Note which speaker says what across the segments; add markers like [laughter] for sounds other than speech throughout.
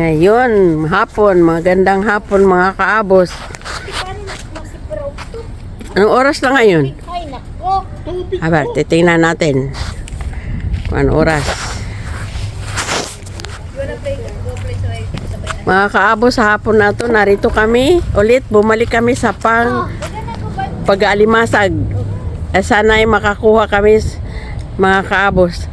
Speaker 1: Ngayon, hapon, magandang hapon mga kaabos. Anong oras na ngayon? Aba, titingnan natin. Anong oras. Mga kaabos, sa hapon na to, narito kami. Ulit, bumalik kami sa pang pag-aalimasag. Eh, sana ay makakuha kami, mga kaabos.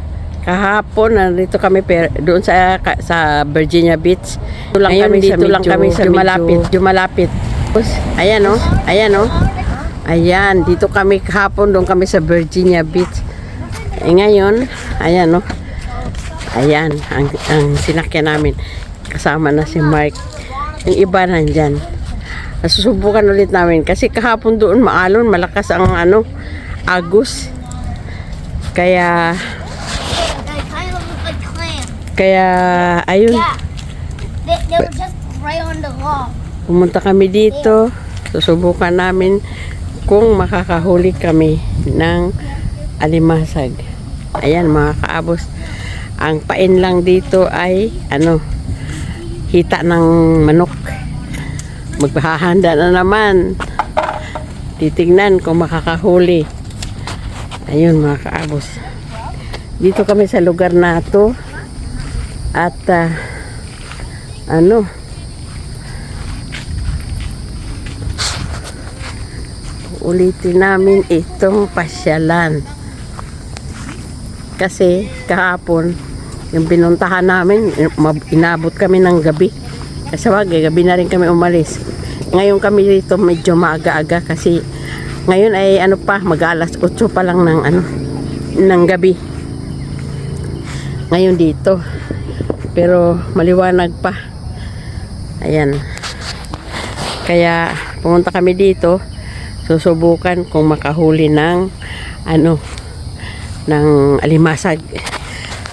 Speaker 1: Kahapon, narito kami per, doon sa sa Virginia Beach. Dito lang kami dito lang kami sa malapit, malapit. Ayan oh, ayan oh. Ayan, dito kami kahapon, doon kami sa Virginia Beach. Eh ngayon, ayan oh. Ayan, ang, ang sinakyan namin. Kasama na si Mark. Yung iba nandyan. Nasusubukan ulit namin. Kasi kahapon doon maalon, malakas ang ano, agus. Kaya, kaya, ayun.
Speaker 2: Yeah. They, they were just right on the wall.
Speaker 1: Pumunta kami dito. Susubukan namin kung makakahuli kami ng alimasag. Ayan mga kaabos. Ang pain lang dito ay ano, hita ng manok. Maghahanda na naman. Titingnan kung makakahuli. Ayun mga kaabos. Dito kami sa lugar na to. At ah, ano, ulitin namin itong pasyalan. Kasi kahapon, yung pinuntahan namin, mab- inabot kami ng gabi. Kasi wagay, gabi na rin kami umalis. Ngayon kami dito medyo maaga-aga kasi ngayon ay ano pa, mag-alas 8 pa lang ng ano, ng gabi. Ngayon dito. Pero maliwanag pa. Ayan. Kaya pumunta kami dito. Susubukan kung makahuli ng ano ng alimasag.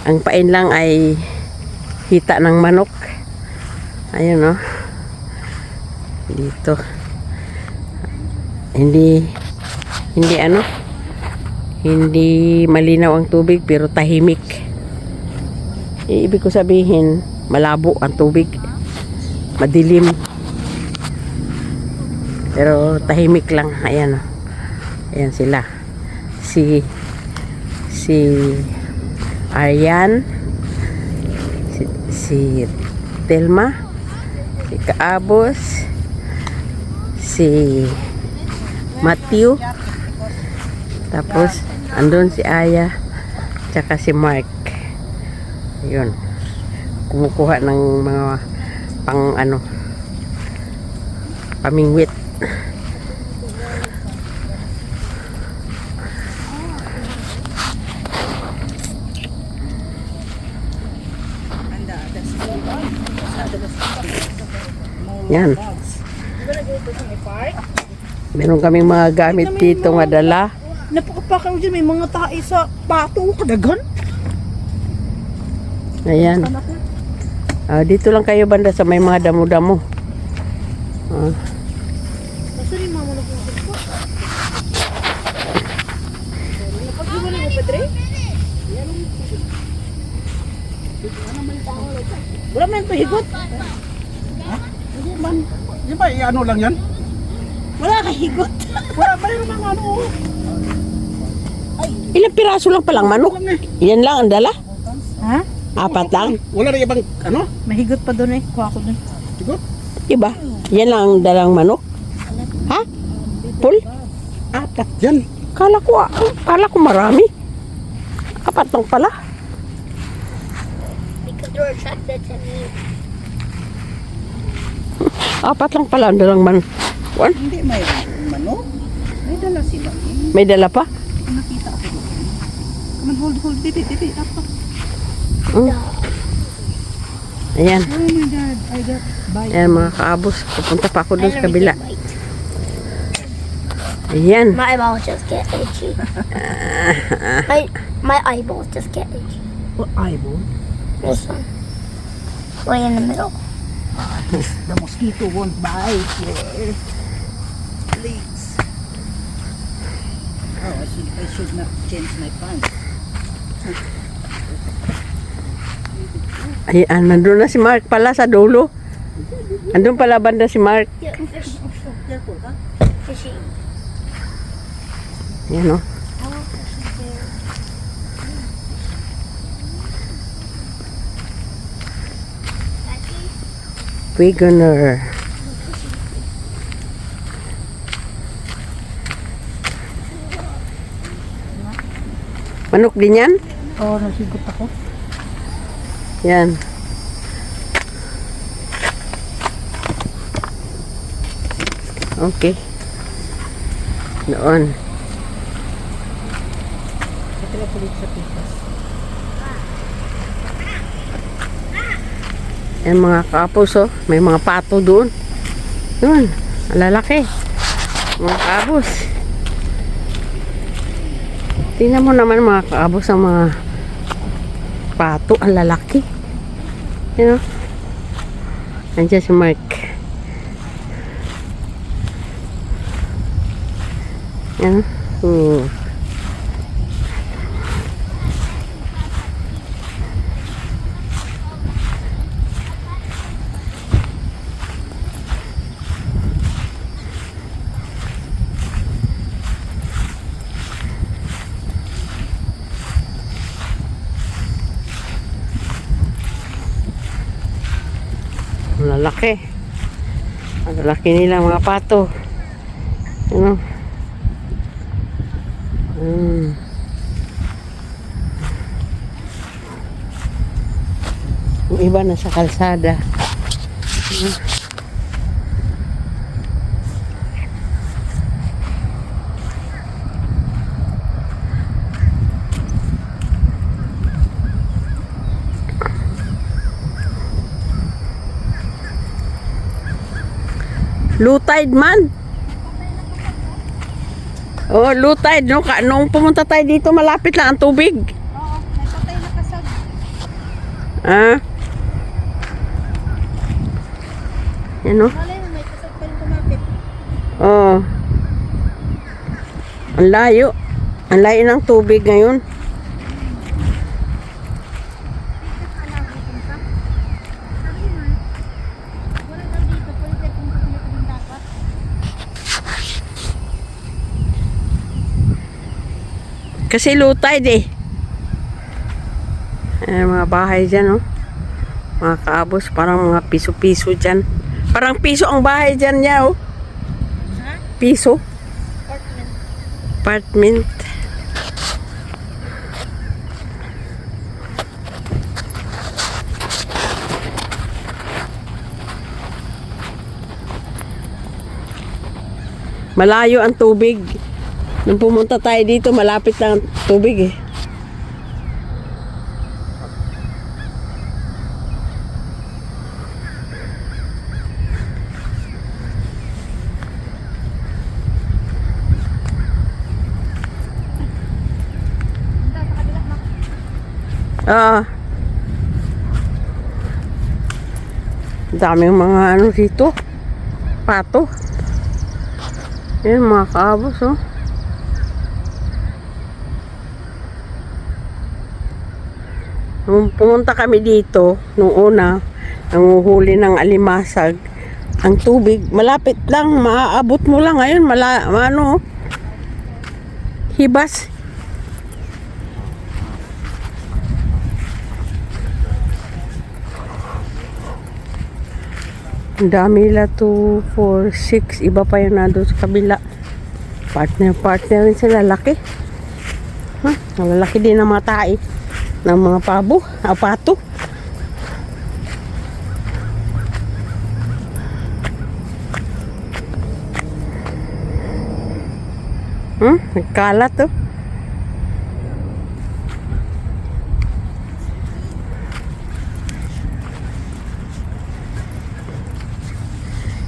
Speaker 1: Ang pain lang ay hita ng manok. Ayun no? Dito. Hindi hindi ano? Hindi malinaw ang tubig pero tahimik Eh, ibig ko sabihin malabo ang tubig madilim pero tahimik lang. Ayan. oh. Ayan sila. Si si Aryan si, si Telma si Kaabos si Matthew tapos andun si Aya tsaka si Mark yun kumukuha ng mga pang ano pamingwit Yan. Meron kaming mga gamit dito nga dala.
Speaker 3: Napakapakaw dyan, may mga tae sa pato, kadagan.
Speaker 1: Ayan. Ah, dito lang kayo banda sa may mga damo-damo. Ah?
Speaker 3: Wala man higot.
Speaker 4: Hindi man. Di ba, ano lang yan?
Speaker 3: Wala ka higot.
Speaker 4: Wala, mayroon mga ano.
Speaker 1: ilang piraso lang palang manok.
Speaker 4: Lang eh.
Speaker 1: Yan lang ang dala.
Speaker 3: Ha?
Speaker 1: Apat lang.
Speaker 4: Wala na ibang, ano?
Speaker 3: Mahigot pa doon eh. Kuha ko doon.
Speaker 4: Siguro?
Speaker 1: Iba? Yan lang ang dalang manok. Ha? Full?
Speaker 4: Apat yan.
Speaker 1: Kala ko, ah, kala ko marami. Apat lang pala. Apat lang pala ang dalang man. Wan?
Speaker 3: Hindi, may manok. May dala sila.
Speaker 1: May dala pa?
Speaker 3: Nakita ako doon. Come on, hold, hold. Bibi, bibi. Apa.
Speaker 1: Ayan.
Speaker 3: Oh my God. I got bite.
Speaker 1: Ayan mga kaabos. Pupunta pa ako dun sa kabila. Ayan.
Speaker 2: My eyeballs just get itchy. [laughs] my my eyeballs just get itchy.
Speaker 3: What eyeball?
Speaker 2: This one. Right in the middle. [laughs]
Speaker 3: The mosquito won't bite your legs. Oh, I should, I should not change my pants.
Speaker 1: Ay, ah, nandun na si Mark pala sa dulo. Andun pala banda si Mark. Yan o.
Speaker 2: Daddy,
Speaker 1: Wagoner. Manok din yan?
Speaker 4: Oo, nasigot ako.
Speaker 1: Yan. Okay. Doon.
Speaker 4: Ito pulit sa pitas.
Speaker 1: Yan mga kapos oh. May mga pato doon. Ang lalaki. Mga kapos. Tingnan mo naman mga kapos ang mga pato. Ang lalaki. Yan oh. Nandiyan si Mark. Yan. Oh. Ang lalaki. Ang lalaki nila mga pato. Ano? Hmm. Yung iba na sa kalsada. Ano? Low tide man. Oh, low tide. No? Ka- Nung pumunta tayo dito, malapit lang ang tubig.
Speaker 3: Oo, may patay na kasag.
Speaker 1: Ah. Yan no?
Speaker 3: Malay may kasag pa rin kumapit.
Speaker 1: Oh. Ang layo. Ang layo ng tubig ngayon.
Speaker 3: Alagi kung sa. Sabi mo, wala daw dito, pwede kung kami kaming dapat.
Speaker 1: Kasi low tide eh. Mga bahay dyan, oh. Mga kaabos, parang mga piso-piso dyan. Parang piso ang bahay dyan niya, oh. Piso.
Speaker 3: Apartment.
Speaker 1: Apartment. Malayo ang tubig. Nung pumunta tayo dito, malapit lang ang tubig eh.
Speaker 3: Kabila, ma.
Speaker 1: Ah. Daming mga ano dito. Pato. Yan mga kaabos oh. Nung pumunta kami dito, nung una, nanguhuli ng alimasag, ang tubig, malapit lang, maaabot mo lang ngayon, mala, ano, hibas. Ang dami nila 2, 4, 6. Iba pa yung nandun sa kabila. Partner, partner rin sila. Laki. Huh? Ang lalaki din ng mga tae. Ng mga pabo. Apato. Hmm? Nagkalat to.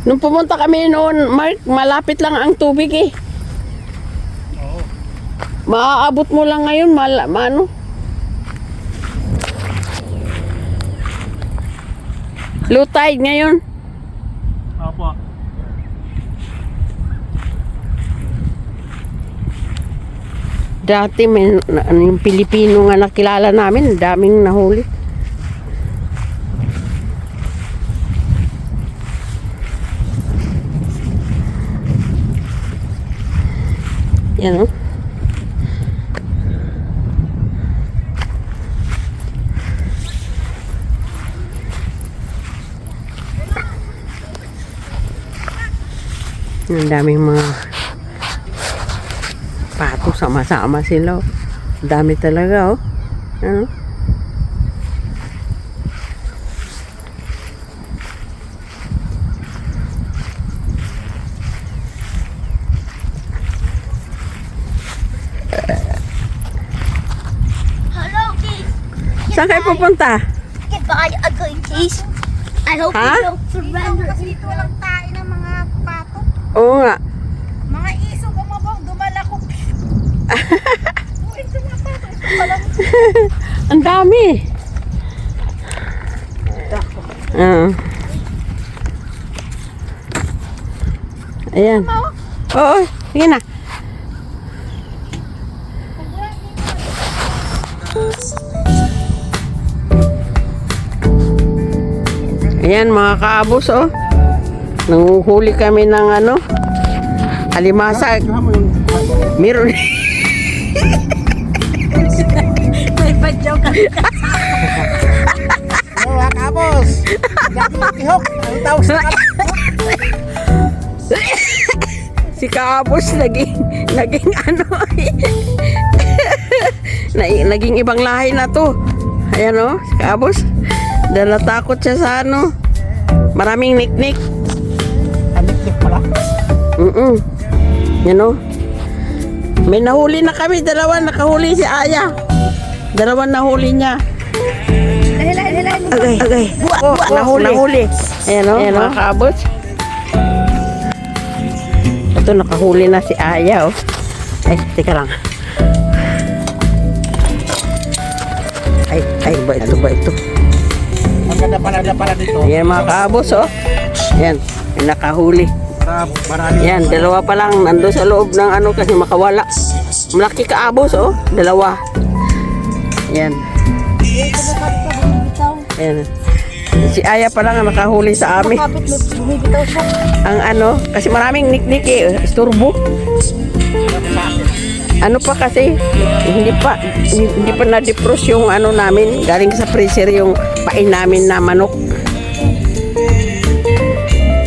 Speaker 1: Nung pumunta kami noon, Mark, malapit lang ang tubig eh. Maaabot mo lang ngayon, mal maano? Low tide ngayon?
Speaker 4: Opo.
Speaker 1: Dati may ano, yung Pilipino nga nakilala namin, daming nahuli. Yan o. No? Ang daming mga pato sama-sama sila. Ang dami talaga oh. Ano?
Speaker 2: Hello, kids.
Speaker 1: Saan kayo pupunta?
Speaker 2: Goodbye, ugly kids. I hope
Speaker 1: Huh?
Speaker 2: you don't surrender.
Speaker 3: Kasi dito walang tae ng mga pato.
Speaker 1: Oo nga.
Speaker 3: Mga iso. Uy, ito mga pato. Ito palang
Speaker 1: Ang dami. Oo. Ayan. Oo, sige na. Ayan mga kaabos oh. Nanguhuli kami ng ano,
Speaker 4: yung...
Speaker 1: Meron. [laughs]
Speaker 3: may badyaw ka.
Speaker 4: Ano mga kapos? Tihok. Ang tawag sa
Speaker 1: si Kaabos naging naging ano na, naging ibang lahi na to ayan o si Kaabos dala takot siya sa ano maraming niknik
Speaker 4: pala.
Speaker 1: Mm yan o may nahuli na kami dalawa. Nakahuli si Aya. Dalawa nahuli niya.
Speaker 3: Hilahin, hilahin.
Speaker 1: agay agay oh, nahuli. nahuli. Ayan o ayan o Kaabos ito nakahuli na si Aya oh. Ay teka lang. Ay ay ba ito ba ito?
Speaker 4: Ang ganda pala pala dito.
Speaker 1: Ayan mga kaabos, oh. Yan, yung nakahuli.
Speaker 4: Para marami.
Speaker 1: Yan, dalawa pa lang nando sa loob ng ano kasi makawala. Malaki kaabos, oh. Dalawa. Yan. Yan. Si Aya pa lang ang nakahuli sa amin. Ang ano, kasi maraming niknik eh, isturbo. Ano pa kasi, hindi pa hindi pa na-defrost yung ano namin, galing sa freezer yung pain namin na manok.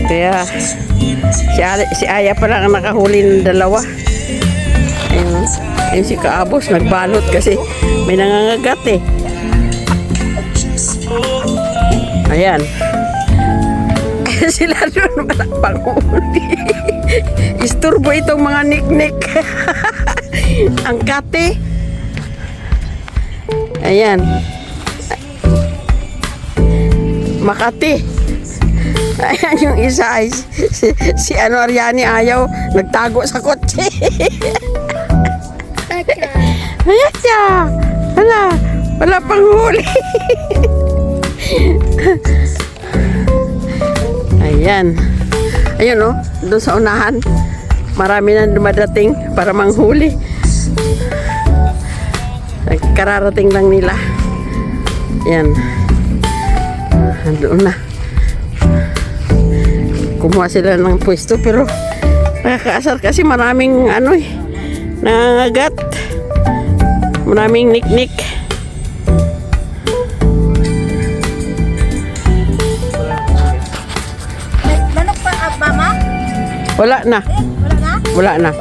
Speaker 1: Kaya si, Ari- si Aya pa lang ang nakahuli ng dalawa. Ayun, ayun si Kaabos, nagbalot kasi may nangangagat eh. Ayan. [laughs] Sila doon wala pang. Isturbo itong mga niknik. [laughs] Ang kate. Ayan. Makati. Ayan yung isa ay si, si ano Ariani ayaw nagtago sa kotse. Ayan siya. Wala. Wala pang huli. Ayan. Ayun oh, doon sa unahan. Marami na dumadating para manghuli. Kararating lang nila. Yan. Doon na. Kumuha sila ng pwesto pero nakakaasar kasi maraming ano eh, nangangagat. Maraming niknik.
Speaker 3: May manok pa, ah?
Speaker 1: Wala na.
Speaker 3: Wala na?
Speaker 1: Wala na.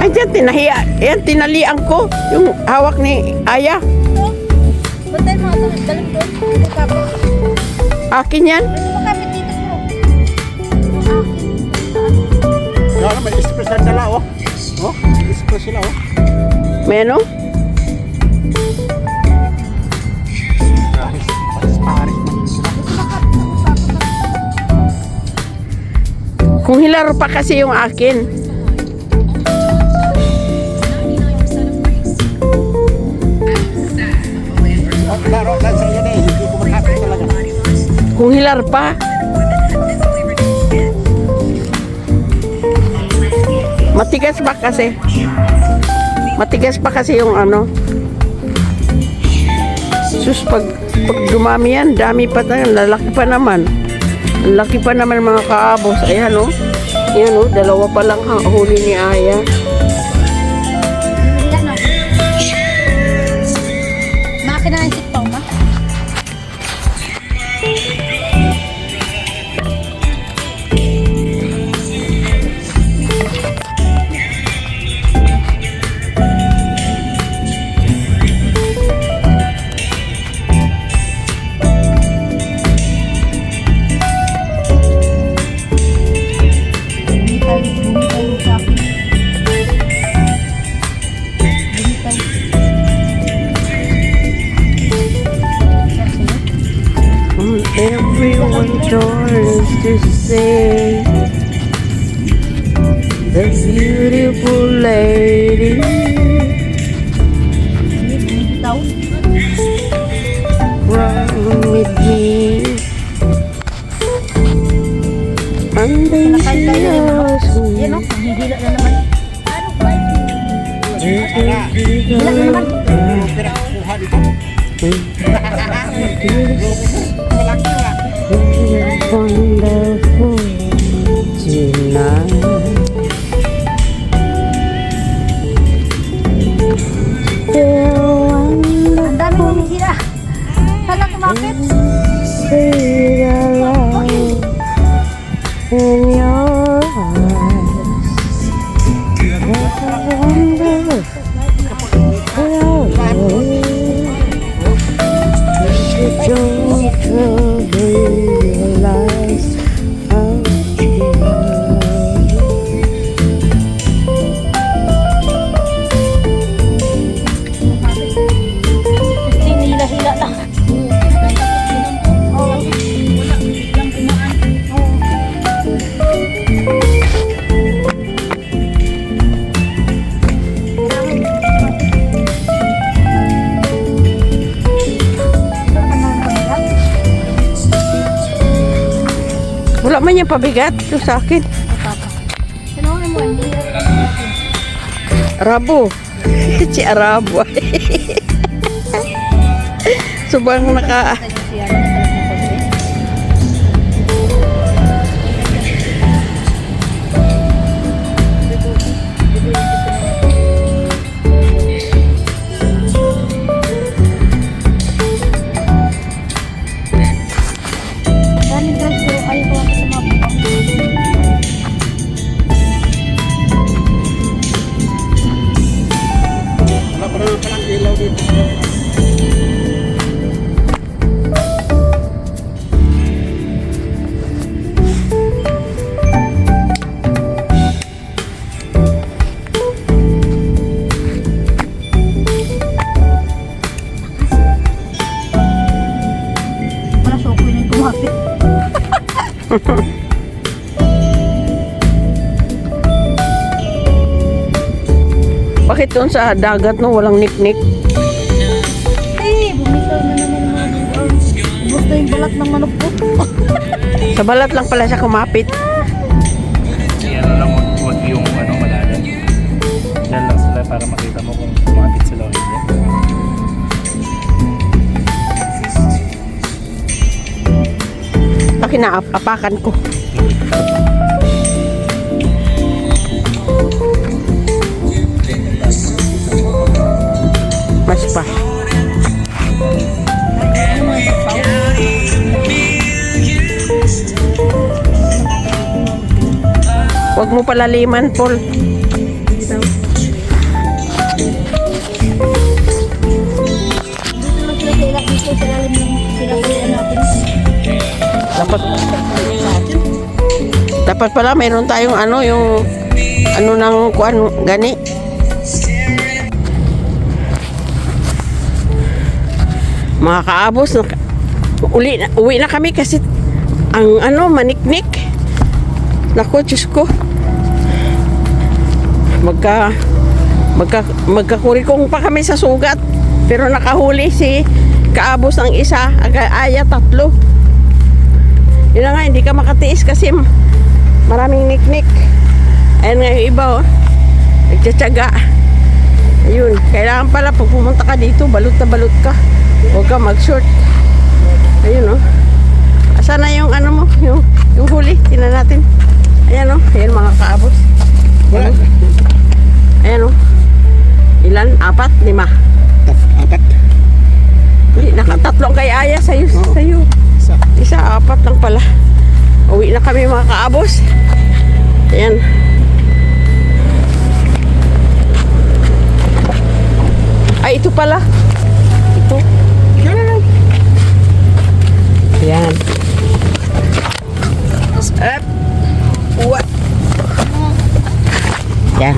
Speaker 1: Ay, dyan, tinahiya. Yan, tinalian ko. Yung hawak ni Aya.
Speaker 3: Bantay mo ito. Dalim doon.
Speaker 1: Akin yan.
Speaker 3: Pwede mo kapit dito po.
Speaker 4: Kaya may express na dala oh. Oh, express sila oh.
Speaker 1: May ano? Kung hilaro pa kasi yung akin.
Speaker 4: Oh, laro
Speaker 1: Kung hilar pa. Matigas pa kasi. Matigas pa kasi yung ano. Sus, pag, pag dumami yan, dami pa tayo. Lalaki pa naman. Ang laki pa naman mga kaabos. Ayan, oh. Yan o, dalawa pa lang ha, huli ni Aya. Everyone turns to say The beautiful lady run with me And then she
Speaker 3: na naman.
Speaker 1: asked me
Speaker 3: nanghihila na naman. Hila na naman.
Speaker 4: Yung pinakuha dito. [laughs] Malaki nga.
Speaker 1: Wonderful
Speaker 3: Wala
Speaker 1: man yung pabigat ito sa akin.
Speaker 3: Ano mo, hindi
Speaker 1: Rabo. si [laughs] Arabo. [laughs] Subang naka... [laughs] Bakit doon sa dagat no walang niknik?
Speaker 3: Eh, bumitaw na naman mga Gusto yung balat ng manok ko. [laughs]
Speaker 1: Sa balat lang pala siya kumapit.
Speaker 5: Yan lang wag, wag yung ano malalim. Yan lang sila para makita mo
Speaker 1: Akin na ap- apakan ko. Mas pa. Huwag mo palaliman, Paul. Dapat pala mayroon tayong ano yung ano nang kuan gani. Mga kaabos, uli uwi na kami kasi ang ano maniknik. Nako, Diyos ko. Magka magka magkakurikong pa kami sa sugat. Pero nakahuli si kaabos ng isa, aga- aya tatlo. Yun na nga, hindi ka makatiis kasi maraming niknik. Ayan nga yung iba, oh. Nagtsatsaga. Ayun, kailangan pala pag pumunta ka dito, balot na balot ka. Huwag ka mag-short. Ayun, oh. Asa na yung ano mo, yung, yung huli? Tingnan natin. Ayan o, ayan mga kaabos.
Speaker 4: Wala.
Speaker 1: Ayan o. Ilan? Apat? Lima?
Speaker 4: Apat.
Speaker 1: Hindi, nakatatlo ang kay Aya sa'yo.
Speaker 4: Oo.
Speaker 1: Sa'yo.
Speaker 4: Isa.
Speaker 1: Isa, apat lang pala. Uwi na kami mga kaabos. Ayan. Ay, ito pala. Ito. Ayan. Up. What? Yan.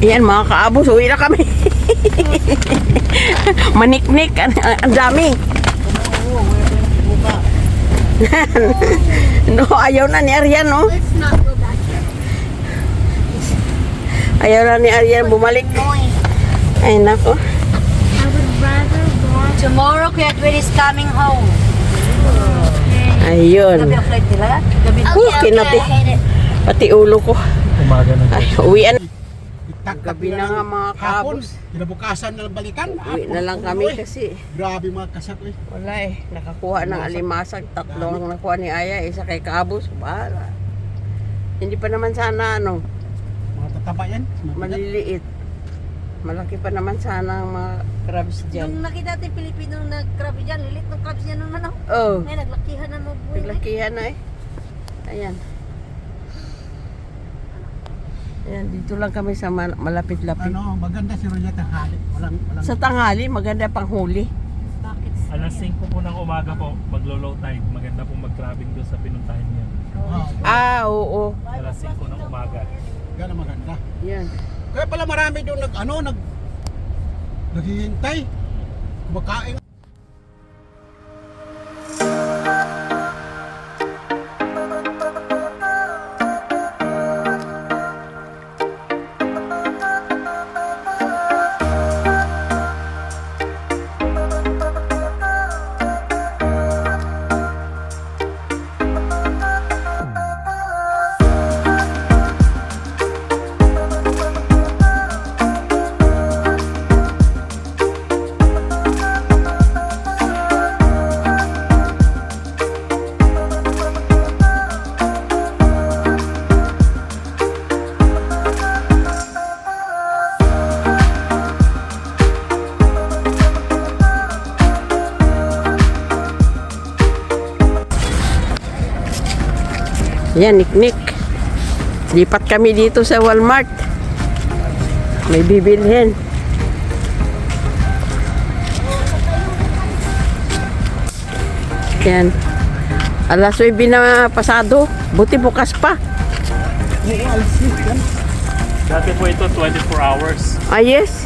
Speaker 1: Yan mga kaabos, uwi na kami. [laughs] Maniknik, ang dami. [laughs] no, ayaw na ni Arian, no? Ayaw na ni Arian bumalik. Ay, nako.
Speaker 6: Tomorrow, Kuya Twin is coming home.
Speaker 1: Ayun.
Speaker 6: Gabi ang flight nila? Gabi
Speaker 2: Okay, okay.
Speaker 1: Pati ulo ko.
Speaker 5: Umaga na.
Speaker 1: Ay, uwian. Gabi na nga mga
Speaker 4: Hapon,
Speaker 1: kabos.
Speaker 4: kinabukasan na lang balikan.
Speaker 1: Uwi na lang kami kasi
Speaker 4: Grabe mga kasat eh.
Speaker 1: wala eh. Nakakuha ng alimasag. Tatlo ang nakuha ni Aya. Isa kay Kabos. Bahala. Hindi pa naman sana ano,
Speaker 4: Mga tataba yan.
Speaker 1: Maliliit. Malaki pa naman sana ang mga crabs dyan.
Speaker 6: Nung nakita natin Pilipinong nag-crab dyan, lilit ng crabs niya nung ano.
Speaker 1: Oh,
Speaker 6: Ngayon, naglakihan na mo buhay.
Speaker 1: naglakihan na eh. Ayan. Ayan, dito lang kami sa mal- malapit-lapit.
Speaker 4: Ano, maganda si Roya tanghali. Walang, walang.
Speaker 1: Sa tanghali, maganda pang huli.
Speaker 6: Bakit?
Speaker 5: Alas 5 po ng umaga po, maglo-low tide. Maganda pong mag-crabbing doon sa pinuntahan niya.
Speaker 4: Oh,
Speaker 1: Ah, oo.
Speaker 5: Alas 5 ng umaga.
Speaker 4: yan ang maganda.
Speaker 1: Yan.
Speaker 4: Kaya pala marami doon nag, ano, nag, naghihintay. Kumakain.
Speaker 1: Yan, niknik. Lipat kami dito sa Walmart. May bibilhin. Yan. Alas 9 na pasado. Buti bukas pa.
Speaker 5: Dati po ito 24 hours.
Speaker 1: Ah, yes.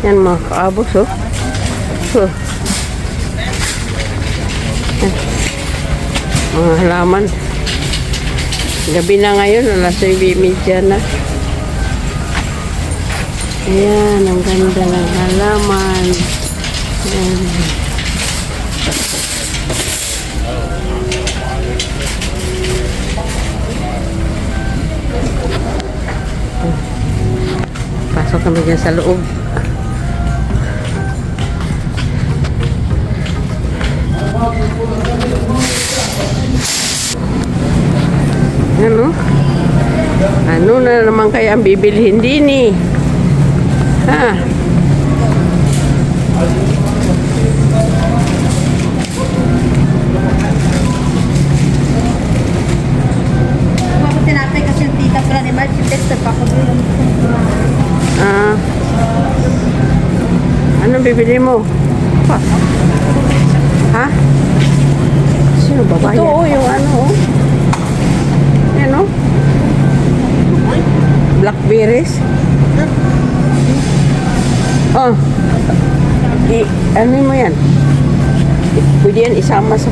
Speaker 1: Yan mga kaabos, oh. Yan. Mga halaman. Gabi na ngayon, alas 9.30 na. Ayan, ang ganda ng halaman. Ayan. Pasok kami dyan sa loob. Ano? Ano na naman kaya ang bibilhin din eh? Ha?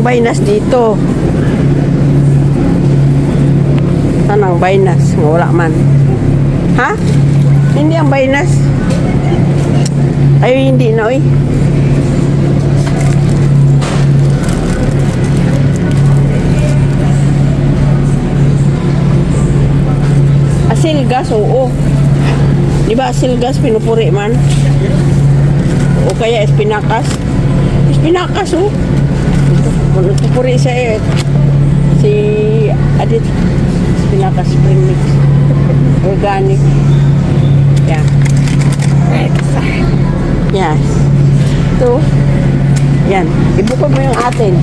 Speaker 1: Walang baynas dito. Saan ang baynas? Nga Wala man. Ha? Hindi ang baynas. Ay, hindi na, oy. Asilgas, oo. Di ba asilgas pinupuri man? O kaya espinakas? Espinakas, oh. Pinupuri siya eh. Si Adit. Espinakas spring mix. Organic. Yeah. Yes. Ito. Yan. Ibuka mo yung atin.